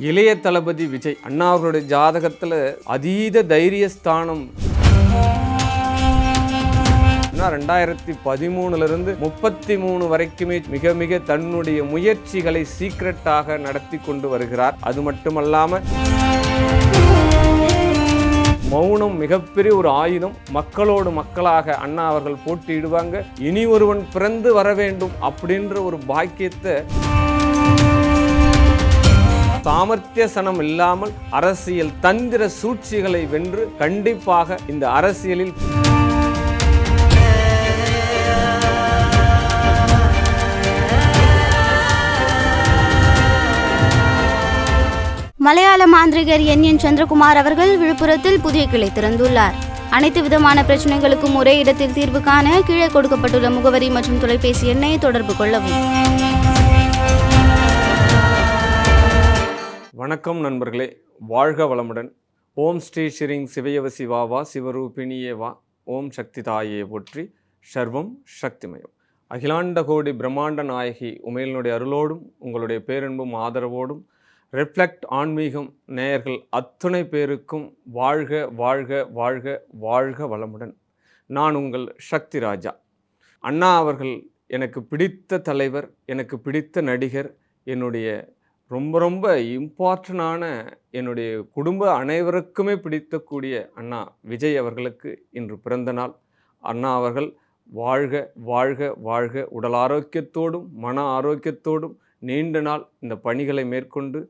இளைய தளபதி விஜய் அண்ணா அவர்களுடைய ஜாதகத்தில் அதீத தைரியஸ்தானம். ரெண்டாயிரத்தி பதிமூணுல இருந்து முப்பத்தி மூணு வரைக்குமே மிக மிக தன்னுடைய முயற்சிகளை சீக்ரெட்டாக நடத்தி கொண்டு வருகிறார். அது மட்டுமல்லாமல் மௌனம் மிகப்பெரிய ஒரு ஆயுதம். மக்களோடு மக்களாக அண்ணா அவர்கள் போட்டியிடுவாங்க. இனி ஒருவன் பிறந்து வர வேண்டும் அப்படின்ற ஒரு பாக்கியத்தை சாமர்த்திய சனம் இல்லாமல் அரசியல் தந்திர சூழ்ச்சிகளை வென்று கண்டிப்பாக இந்த அரசியலில் மலையாள மாந்திரிகர் என் என் சந்திரகுமார் அவர்கள் விழுப்புரத்தில் புதிய கிளை திறந்துள்ளார். அனைத்து விதமான பிரச்சனைகளுக்கும் ஒரே இடத்தில் தீர்வு காண கீழே கொடுக்கப்பட்டுள்ள முகவரி மற்றும் தொலைபேசி எண்ணை தொடர்பு கொள்ளவும். வணக்கம் நண்பர்களே. வாழ்க வளமுடன். ஓம் ஸ்ரீ ஸ்ரீங் சிவயவ சிவாவா சிவரூபிணியே வா. ஓம் சக்தி தாயே போற்றி. சர்வம் சக்திமயம். அகிலாண்ட கோடி பிரம்மாண்ட நாயகி உமையலினுடைய அருளோடும் உங்களுடைய பேரன்பும் ஆதரவோடும் ரிஃப்ளெக்ட் ஆன்மீகம் நேயர்கள் அத்துணை பேருக்கும் வாழ்க வாழ்க வாழ்க வாழ்க வளமுடன். நான் உங்கள் சக்தி ராஜா. அண்ணா அவர்கள் எனக்கு பிடித்த தலைவர் எனக்கு பிடித்த நடிகர் என்னுடைய ரொம்ப ரொம்ப இம்பார்ட்டனான என்னுடைய குடும்ப அனைவருக்குமே பிடித்தக்கூடிய அண்ணா விஜய் அவர்களுக்கு இன்று பிறந்த நாள் அண்ணா அவர்கள் வாழ்க வாழ்க வாழ்க. உடல் ஆரோக்கியத்தோடும் மன ஆரோக்கியத்தோடும் நீண்ட நாள் இந்த பணிகளை மேற்கொண்டு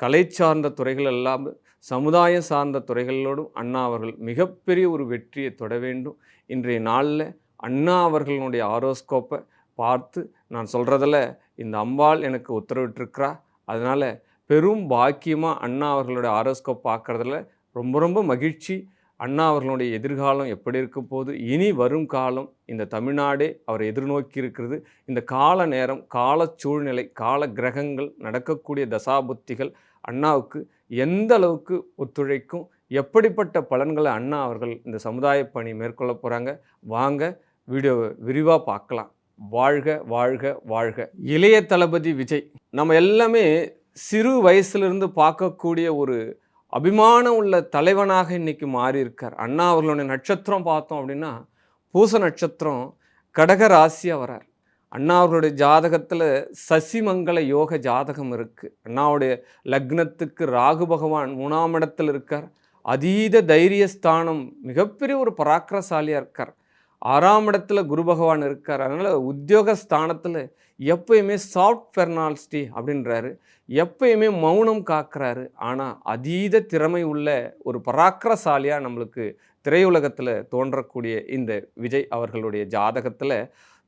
கலை சார்ந்த துறைகள் எல்லாம் சமுதாயம் சார்ந்த துறைகளோடும் அண்ணா அவர்கள் மிகப்பெரிய ஒரு வெற்றியை தொட வேண்டும். இன்றைய நாளில் அண்ணா அவர்களுடைய ஆரோஸ்கோப்பை பார்த்து நான் சொல்கிறதில் இந்த அம்பாள் எனக்கு உத்தரவிட்டிருக்கிறா. அதனால் பெரும் பாக்கியமாக அண்ணா அவர்களுடைய ஆரோஸ்கோப் பார்க்குறதுல ரொம்ப ரொம்ப மகிழ்ச்சி. அண்ணா அவர்களுடைய எதிர்காலம் எப்படி இருக்க போது இனி வரும் காலம் இந்த தமிழ்நாடே அவர் எதிர்நோக்கி இருக்கிறது. இந்த கால நேரம் கால சூழ்நிலை கால கிரகங்கள் நடக்கக்கூடிய தசாபுத்திகள் அண்ணாவுக்கு எந்த அளவுக்கு ஒத்துழைக்கும் எப்படிப்பட்ட பலன்களை அண்ணா அவர்கள் இந்த சமுதாய பணி மேற்கொள்ள போகிறாங்க வாங்க வீடியோவை விரிவாக பார்க்கலாம். வாழ்க வாழ்க வாழ்க. இளைய தளபதி விஜய். நம்ம எல்லாமே சிறு வயசுலேருந்து பார்க்கக்கூடிய ஒரு அபிமானம் உள்ள தலைவனாக இன்றைக்கி மாறியிருக்கார். அண்ணா அவர்களுடைய நட்சத்திரம் பார்த்தோம் அப்படின்னா பூச நட்சத்திரம் கடக ராசியாக வரார். அண்ணா அவர்களுடைய ஜாதகத்தில் சசிமங்கல யோக ஜாதகம் இருக்குது அண்ணாவுடைய லக்னத்துக்கு ராகு பகவான் மூணாம் இடத்தில் இருக்கார். அதீத தைரியஸ்தானம் மிகப்பெரிய ஒரு பராக்கிரசாலியாக இருக்கார். ஆறாம் இடத்துல குரு பகவான் இருக்கார். அதனால் உத்தியோக ஸ்தானத்தில் எப்பயுமே சாஃப்ட் பெர்னால்ஸ்டி அப்படின்றாரு. எப்பயுமே மௌனம் காக்கிறாரு. ஆனால் அதீத திறமை உள்ள ஒரு பராக்கிரசாலியாக நம்மளுக்கு திரையுலகத்தில் தோன்றக்கூடிய இந்த விஜய் அவர்களுடைய ஜாதகத்தில்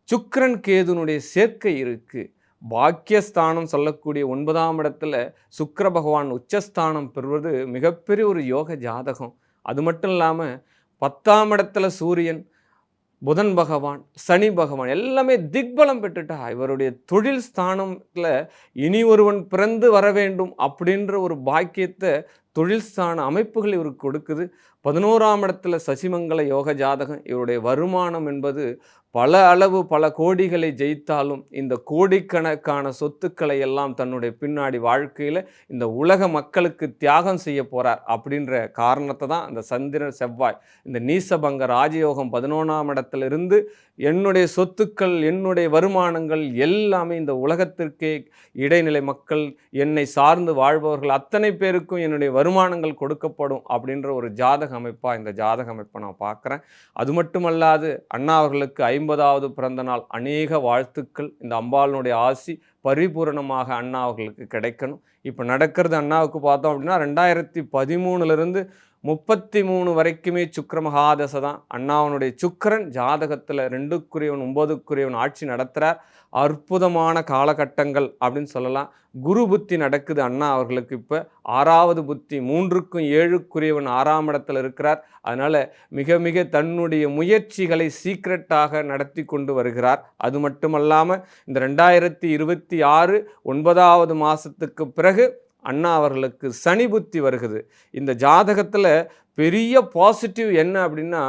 சுக்கரன் கேதுனுடைய சேர்க்கை இருக்குது பாக்கியஸ்தானம் சொல்லக்கூடிய ஒன்பதாம் இடத்துல சுக்கர பகவான் உச்சஸ்தானம் பெறுவது மிகப்பெரிய ஒரு யோக ஜாதகம். அது மட்டும் இல்லாமல் பத்தாம் இடத்துல சூரியன் புதன் பகவான் சனி பகவான் எல்லாமே திக்பலம் பெற்றுட்டா இவருடைய தொழில் ஸ்தானத்தில் இனி ஒருவன் பிறந்து வர வேண்டும் அப்படின்ற ஒரு பாக்கியத்தை தொழில் ஸ்தான அமைப்புகள் இவருக்கு கொடுக்குது. பதினோராம் இடத்துல சசிமங்கல யோக ஜாதகம் இவருடைய வருமானம் என்பது பல அளவு பல கோடிகளை ஜெயித்தாலும் இந்த கோடிக்கணக்கான சொத்துக்களை எல்லாம் தன்னுடைய பின்னாடி வாழ்க்கையில் இந்த உலக மக்களுக்கு தியாகம் செய்ய போகிறார் அப்படின்ற காரணத்தை தான் அந்த சந்திரன் செவ்வாய். இந்த நீசபங்க ராஜயோகம் பதினொன்றாம் இடத்திலிருந்து என்னுடைய சொத்துக்கள் என்னுடைய வருமானங்கள் எல்லாமே இந்த உலகத்திற்கே இடைநிலை மக்கள் என்னை சார்ந்து வாழ்பவர்கள் அத்தனை பேருக்கும் என்னுடைய வருமானங்கள் கொடுக்கப்படும் அப்படின்ற ஒரு ஜாதக அமைப்பாக இந்த ஜாதக அமைப்பை நான் பார்க்குறேன். அது மட்டுமல்லாது அண்ணா அவர்களுக்கு ஐ ஐம்பதாவது பிறந்த நாள் அநேக வாழ்த்துக்கள். இந்த அம்பாளினுடைய ஆசி பரிபூரணமாக அண்ணா அவர்களுக்கு கிடைக்கணும். இப்போ நடக்கிறது அண்ணாவுக்கு பார்த்தோம் அப்படின்னா ரெண்டாயிரத்தி பதிமூணுலேருந்து முப்பத்தி மூணு வரைக்குமே சுக்கிர மகாதசை தான். அண்ணாவனுடைய சுக்கரன் ஜாதகத்தில் ரெண்டுக்குரியவன் ஒன்பதுக்குரியவன் ஆட்சி நடத்துகிறார் அற்புதமான காலகட்டங்கள் அப்படின்னு சொல்லலாம். குரு புத்தி நடக்குது அண்ணா அவர்களுக்கு இப்போ. ஆறாவது புத்தி மூன்றுக்கும் ஏழுக்குரியவன் ஆறாம் இடத்துல இருக்கிறார். அதனால் மிக மிக தன்னுடைய முயற்சிகளை சீக்ரெட்டாக நடத்தி கொண்டு வருகிறார். அது மட்டுமல்லாமல் இந்த ரெண்டாயிரத்தி இருபத்தி ஆறு ஒன்பதாவது மாதத்துக்கு பிறகு அண்ணா அவர்களுக்கு சனி புத்தி வருகுது. இந்த ஜாதகத்தில் பெரிய பாசிட்டிவ் என்ன அப்படின்னா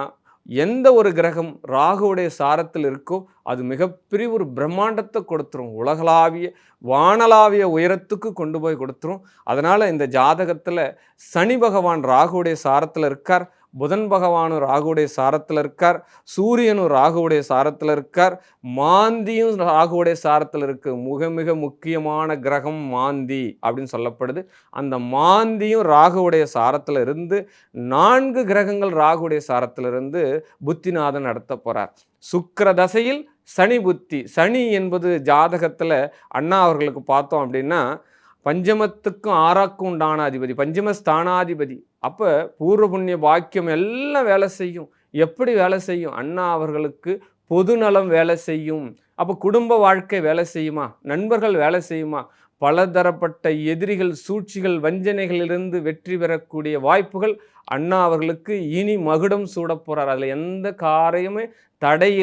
எந்த ஒரு கிரகம் ராகுவுடைய சாரத்தில் இருக்கோ அது மிகப்பெரிய ஒரு பிரம்மாண்டத்தை கொடுத்துரும். உலகளாவிய வானளாவிய உயரத்துக்கு கொண்டு போய் கொடுத்துரும். அதனால் இந்த ஜாதகத்தில் சனி பகவான் ராகுவுடைய சாரத்தில் இருக்கார். புதன் பகவானும் ராகுவுடைய சாரத்தில் இருக்கார். சூரியனும் ராகுவுடைய சாரத்தில் இருக்கார். மாந்தியும் ராகுவுடைய சாரத்தில் இருக்கு. மிக மிக முக்கியமான கிரகம் மாந்தி அப்படின்னு சொல்லப்படுது. அந்த மாந்தியும் ராகுவுடைய சாரத்தில் இருந்து நான்கு கிரகங்கள் ராகுடைய சாரத்தில் இருந்து புத்திநாதன் நடத்த போகிறார் சுக்கர தசையில் சனி புத்தி. சனி என்பது ஜாதகத்தில் அண்ணா அவர்களுக்கு பார்த்தோம் அப்படின்னா பஞ்சமத்துக்கும் ஆறாக்கும் உண்டான அதிபதி. பஞ்சம ஸ்தானாதிபதி அப்போ பூர்வ புண்ணிய பாக்கியம் எல்லாம் வேலை செய்யும். எப்படி வேலை செய்யும்? அண்ணா அவர்களுக்கு பொதுநலம் வேலை செய்யும். அப்போ குடும்ப வாழ்க்கை வேலை செய்யுமா? நண்பர்கள் வேலை செய்யுமா? பலதரப்பட்ட எதிரிகள் சூழ்ச்சிகள் வஞ்சனைகளிலிருந்து வெற்றி பெறக்கூடிய வாய்ப்புகள் அண்ணா அவர்களுக்கு இனி மகுடம் சூட போகிறார் அதில் எந்த காரியமே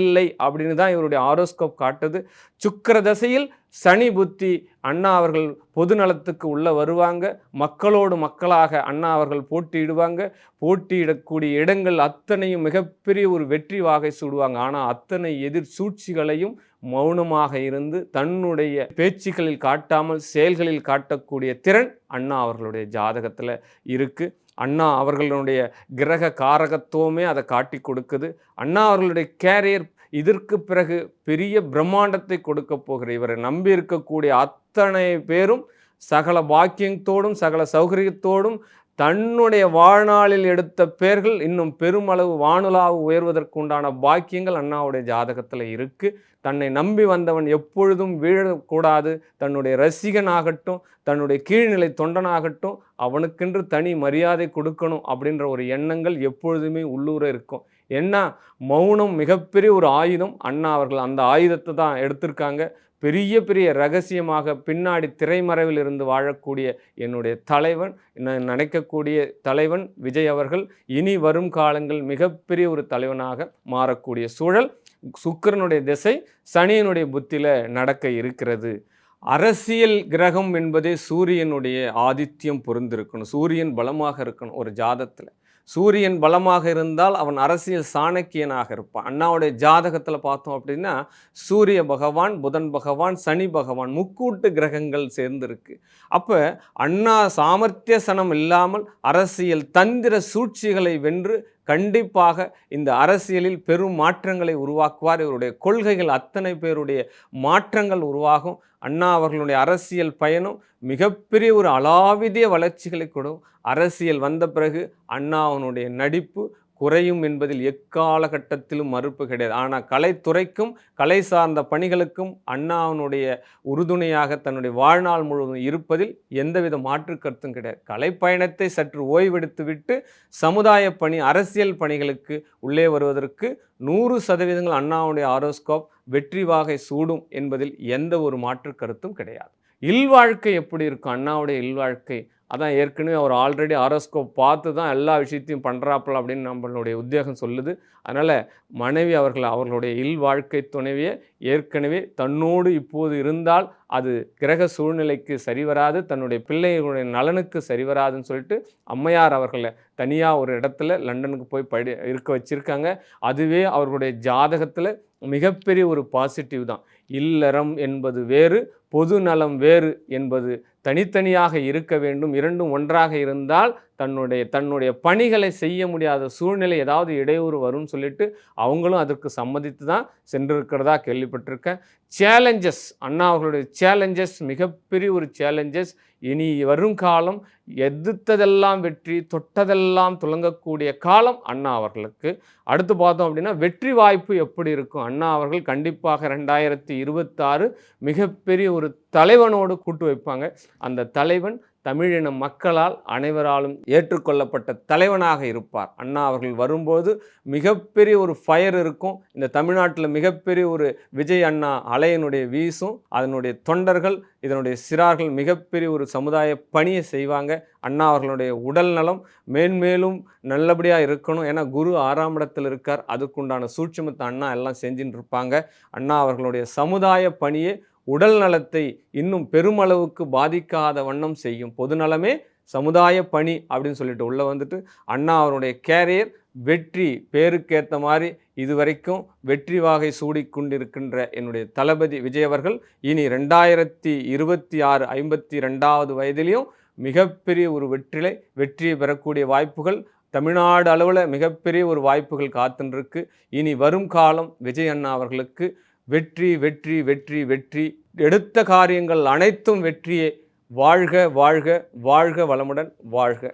இல்லை அப்படின்னு தான் இவருடைய ஆரோஸ்கோப் காட்டுது. சுக்கர தசையில் சனி புத்தி அண்ணா அவர்கள் பொது நலத்துக்கு உள்ளே வருவாங்க. மக்களோடு மக்களாக அண்ணா அவர்கள் போட்டியிடுவாங்க. போட்டியிடக்கூடிய இடங்கள் அத்தனையும் மிகப்பெரிய ஒரு வெற்றி வாகை சூடுவாங்க. ஆனால் அத்தனை எதிர் சூழ்ச்சிகளையும் மௌனமாக இருந்து தன்னுடைய பேச்சுக்களில் காட்டாமல் செயல்களில் காட்டக்கூடிய திறன் அண்ணா அவர்களுடைய ஜாதகத்தில் இருக்குது அண்ணா அவர்களுடைய கிரக காரகத்துவமே அதை காட்டி கொடுக்குது. அண்ணா அவர்களுடைய கேரியர் இதற்கு பிறகு பெரிய பிரம்மாண்டத்தை கொடுக்க போகிற இவரை நம்பி இருக்கக்கூடிய அத்தனை பேரும் சகல பாக்கியத்தோடும் சகல சௌகரியத்தோடும் தன்னுடைய வாழ்நாளில் எடுத்த பேர்கள் இன்னும் பெருமளவு வானுலாவு உயர்வதற்குண்டான பாக்கியங்கள் அண்ணாவுடைய ஜாதகத்தில் இருக்குது தன்னை நம்பி வந்தவன் எப்பொழுதும் வீழக்கூடாது. தன்னுடைய ரசிகனாகட்டும் தன்னுடைய கீழ்நிலை தொண்டனாகட்டும் அவனுக்கென்று தனி மரியாதை கொடுக்கணும் அப்படின்ற ஒரு எண்ணங்கள் எப்பொழுதுமே உள்ளூர இருக்கும். என்ன? மௌனம் மிகப்பெரிய ஒரு ஆயுதம். அண்ணா அவர்கள் அந்த ஆயுதத்தை தான் எடுத்திருக்காங்க. பெரிய பெரிய ரகசியமாக பின்னாடி திரைமறைவில் இருந்து வாழக்கூடிய என்னுடைய தலைவன் நான் நினைக்கக்கூடிய தலைவன் விஜய் அவர்கள் இனி வரும் காலங்கள் மிகப்பெரிய ஒரு தலைவனாக மாறக்கூடிய சூழல் சுக்கிரனுடைய திசை சனியனுடைய புத்தியில் நடக்க இருக்கிறது. அரசியல் கிரகம் என்பதே சூரியனுடைய ஆதித்யம் பொருந்திருக்கணும். சூரியன் பலமாக இருக்கணும் ஒரு ஜாதத்தில். சூரியன் பலமாக இருந்தால் அவன் அரசியல் சாணக்கியனாக இருப்பான். அண்ணாவுடைய ஜாதகத்தில் பார்த்தோம் அப்படின்னா சூரிய பகவான் புதன் பகவான் சனி பகவான் முக்கூட்டு கிரகங்கள் சேர்ந்திருக்கு. அப்போ அண்ணா சாமர்த்திய சனம் இல்லாமல் அரசியல் தந்திர சூழ்ச்சிகளை வென்று கண்டிப்பாக இந்த அரசியலில் பெரும் மாற்றங்களை உருவாக்குவார். இவருடைய கொள்கைகள் அத்தனை பேருடைய மாற்றங்கள் உருவாகும். அண்ணா அவர்களுடைய அரசியல் பயணம் மிகப்பெரிய ஒரு அலாவிதிய வளர்ச்சிகளை கொடுக்கும் அரசியல் வந்த பிறகு அண்ணா அவனுடைய நடிப்பு குறையும் என்பதில் எக்காலகட்டத்திலும் மறுப்பு கிடையாது. ஆனால் கலைத்துறைக்கும் கலை சார்ந்த பணிகளுக்கும் அண்ணாவினுடைய உறுதுணையாக தன்னுடைய வாழ்நாள் முழுவதும் இருப்பதில் எந்தவித மாற்று கருத்தும் கிடையாது. கலைப்பயணத்தை சற்று ஓய்வெடுத்துவிட்டு சமுதாய பணி அரசியல் பணிகளுக்கு உள்ளே வருவதற்கு நூறு சதவீதங்கள் அண்ணாவுடைய ஆரோஸ்கோப் வெற்றி வாகை சூடும் என்பதில் எந்த ஒரு மாற்று கருத்தும் கிடையாது. இல்வாழ்க்கை எப்படி இருக்கும்? அண்ணாவுடைய இல்வாழ்க்கை. அதான் ஏற்கனவே அவர் ஆல்ரெடி ஆரோஸ்கோப் பார்த்து தான் எல்லா விஷயத்தையும் பண்ணுறாப்புல அப்படின்னு நம்மளுடைய உத்தியோகம் சொல்லுது. அதனால் மனைவி அவர்கள் அவர்களுடைய இல் வாழ்க்கை துணைவியை ஏற்கனவே தன்னோடு இப்போது இருந்தால் அது கிரக சூழ்நிலைக்கு சரிவராது தன்னுடைய பிள்ளைகளுடைய நலனுக்கு சரிவராதுன்னு சொல்லிட்டு அம்மையார் அவர்களை தனியாக ஒரு இடத்துல லண்டனுக்கு போய் படி இருக்க வச்சுருக்காங்க. அதுவே அவர்களுடைய ஜாதகத்தில் மிகப்பெரிய ஒரு பாசிட்டிவ் தான். இல்லறம் என்பது வேறு பொது நலம் வேறு என்பது தனித்தனியாக இருக்க வேண்டும். இரண்டும் ஒன்றாக இருந்தால் தன்னுடைய தன்னுடைய பணிகளை செய்ய முடியாத சூழ்நிலை ஏதாவது இடையூறு வரும்னு சொல்லிட்டு அவங்களும் அதற்கு சம்மதித்து தான் சென்றிருக்கிறதா கேள்விப்பட்டிருக்கேன். சேலஞ்சஸ் அண்ணா அவர்களுடைய சேலஞ்சஸ் மிகப்பெரிய ஒரு சேலஞ்சஸ் இனி வரும் காலம் எதிர்த்ததெல்லாம் வெற்றி தொட்டதெல்லாம் துலங்கக்கூடிய காலம் அண்ணா அவர்களுக்கு. அடுத்து பார்த்தோம் அப்படின்னா வெற்றி வாய்ப்பு எப்படி இருக்கும்? அண்ணா அவர்கள் கண்டிப்பாக ரெண்டாயிரத்தி இருபத்தாறு மிகப்பெரிய ஒரு தலைவனோடு கூட்டு வைப்பாங்க. அந்த தலைவன் தமிழின மக்களால் அனைவராலும் ஏற்றுக்கொள்ளப்பட்ட தலைவனாக இருப்பார். அண்ணா அவர்கள் வரும்போது மிகப்பெரிய ஒரு ஃபயர் இருக்கும். இந்த தமிழ்நாட்டில் மிகப்பெரிய ஒரு விஜய் அண்ணா அலையனுடைய வீசும் அதனுடைய தொண்டர்கள் இதனுடைய சிறார்கள் மிகப்பெரிய ஒரு சமுதாய பணியை செய்வாங்க. அண்ணா அவர்களுடைய உடல் நலம் மேன்மேலும் நல்லபடியாக இருக்கணும் ஏன்னா குரு ஆறாம் இடத்தில் இருக்கார். அதுக்குண்டான சூட்சமத்தை அண்ணா எல்லாம் செஞ்சுட்டு இருப்பாங்க அண்ணா அவர்களுடைய சமுதாய பணியை உடல் நலத்தை இன்னும் பெருமளவுக்கு பாதிக்காத வண்ணம் செய்யும் பொதுநலமே சமுதாய பணி அப்படின்னு சொல்லிட்டு உள்ளே வந்துட்டு அண்ணா அவருடைய கேரியர் வெற்றி பேருக்கேற்ற மாதிரி இதுவரைக்கும் வெற்றி வாகை சூடிக்கொண்டிருக்கின்ற என்னுடைய தளபதி விஜய் அவர்கள் இனி ரெண்டாயிரத்தி இருபத்தி ஆறு ஐம்பத்தி ரெண்டாவது வயதிலையும் மிகப்பெரிய ஒரு வெற்றிலை வெற்றியை பெறக்கூடிய வாய்ப்புகள் தமிழ்நாடு அளவில் மிகப்பெரிய ஒரு வாய்ப்புகள் காத்துன்றிருக்கு. இனி வரும் காலம் விஜய் அண்ணா அவர்களுக்கு வெற்றி வெற்றி வெற்றி வெற்றி. எடுத்த காரியங்கள் அனைத்தும் வெற்றியே. வாழ்க வாழ்க வாழ்க வளமுடன் வாழ்க.